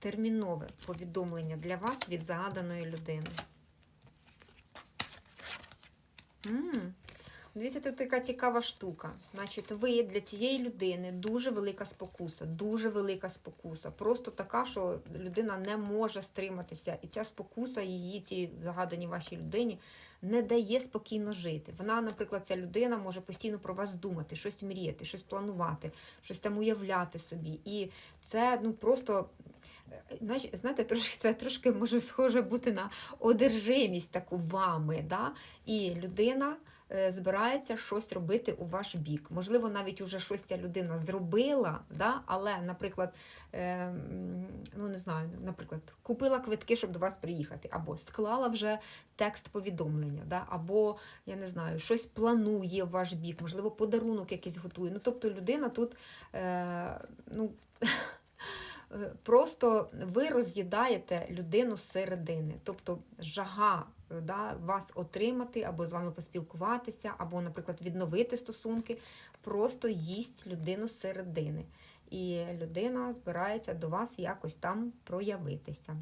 термінове повідомлення для вас від загаданої людини. м Дивіться, тут така цікава штука. Значить, ви для цієї людини дуже велика спокуса, дуже велика спокуса. Просто така, що людина не може стриматися. І ця спокуса її, цій загаданій вашій людині, не дає спокійно жити. Вона, наприклад, ця людина може постійно про вас думати, щось мріяти, щось планувати, щось там уявляти собі. І це ну просто. Знаєте, трошки це трошки може схоже бути на одержимість таку вами. Да? І людина е, збирається щось робити у ваш бік. Можливо, навіть уже щось ця людина зробила, да? але, наприклад, е, ну не знаю, наприклад, купила квитки, щоб до вас приїхати, або склала вже текст повідомлення, да? або я не знаю, щось планує в ваш бік, можливо, подарунок якийсь готує. Ну, тобто людина тут е, ну, просто ви роз'їдаєте людину зсередини. Тобто жага е, да, вас отримати, або з вами поспілкуватися, або, наприклад, відновити стосунки, просто їсть людину зсередини. І людина збирається до вас якось там проявитися.